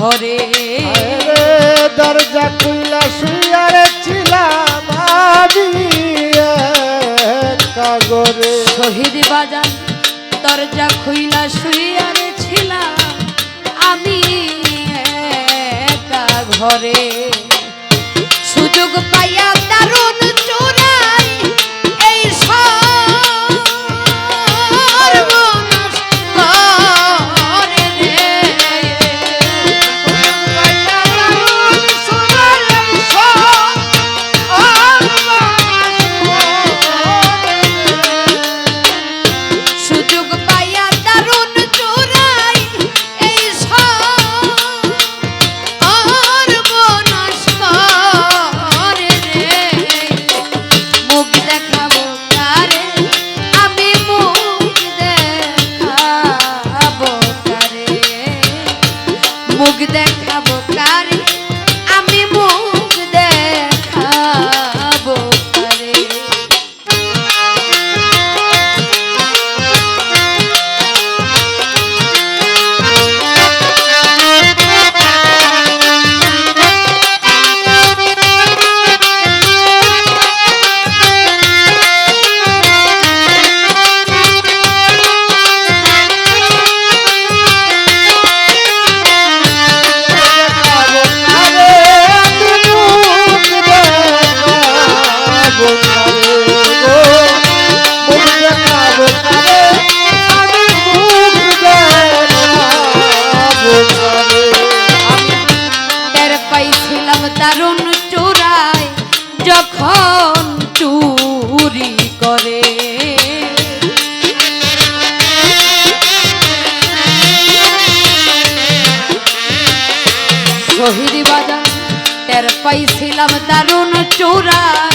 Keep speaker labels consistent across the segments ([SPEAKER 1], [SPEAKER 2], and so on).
[SPEAKER 1] ঘরে।
[SPEAKER 2] দরজা খুললা শুয়ার ছিলাম আমি কাগরে
[SPEAKER 1] শহীদ বাজার দরজা খুললা শুয়ার ছিলাম আমি একা ঘরে। সুযোগ পাইয়া দারুণ চোরা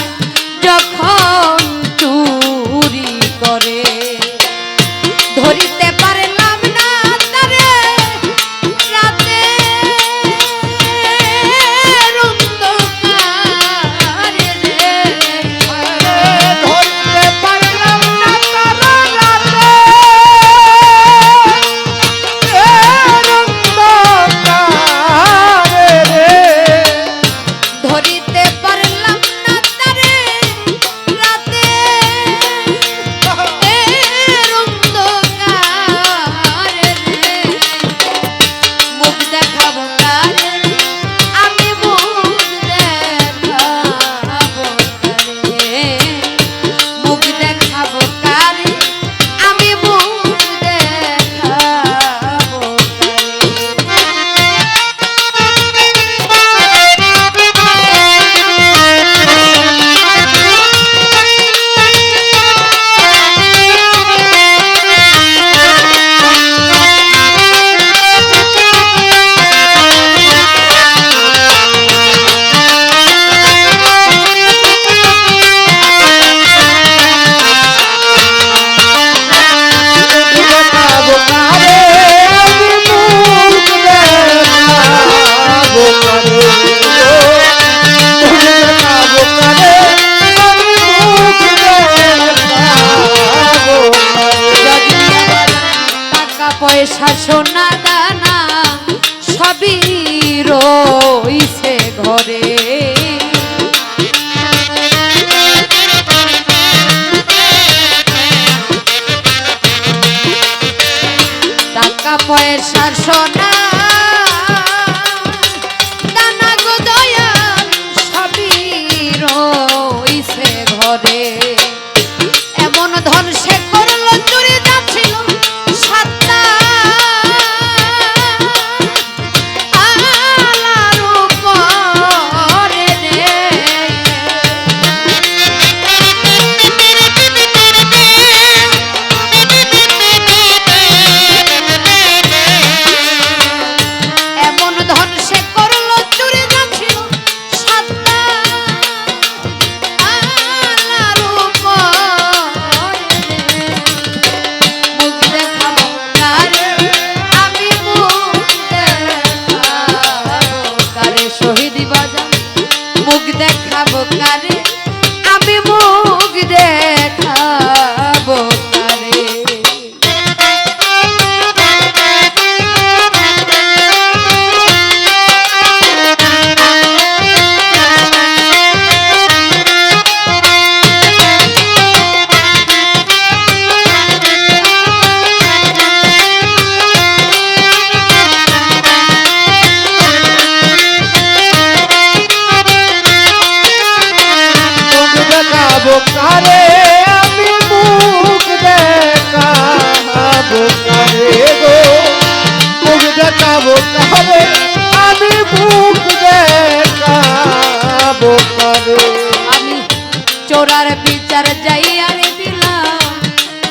[SPEAKER 1] চোরার বিচার যাইয়া রে দিলাম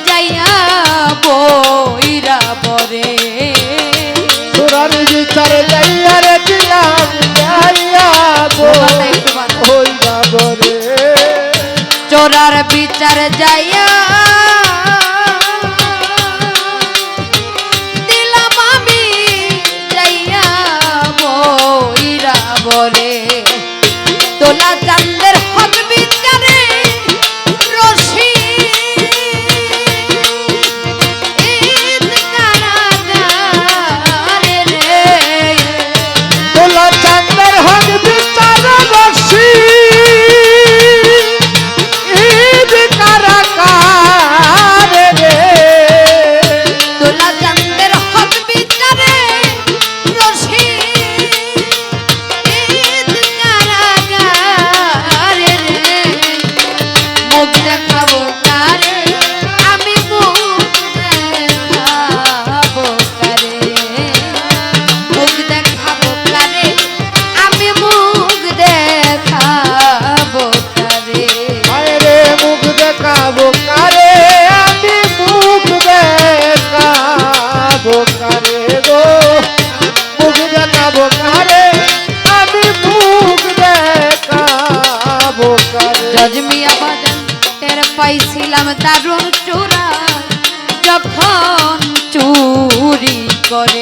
[SPEAKER 1] যাইয়া বইরা পরে।
[SPEAKER 2] চোরার বিচার যাইয়া রে দিলাম যাইয়া
[SPEAKER 1] বইরা পরে। তোরার বিচার যাইয়া ছিলাম দারুণ চোরা যখন চুরি করে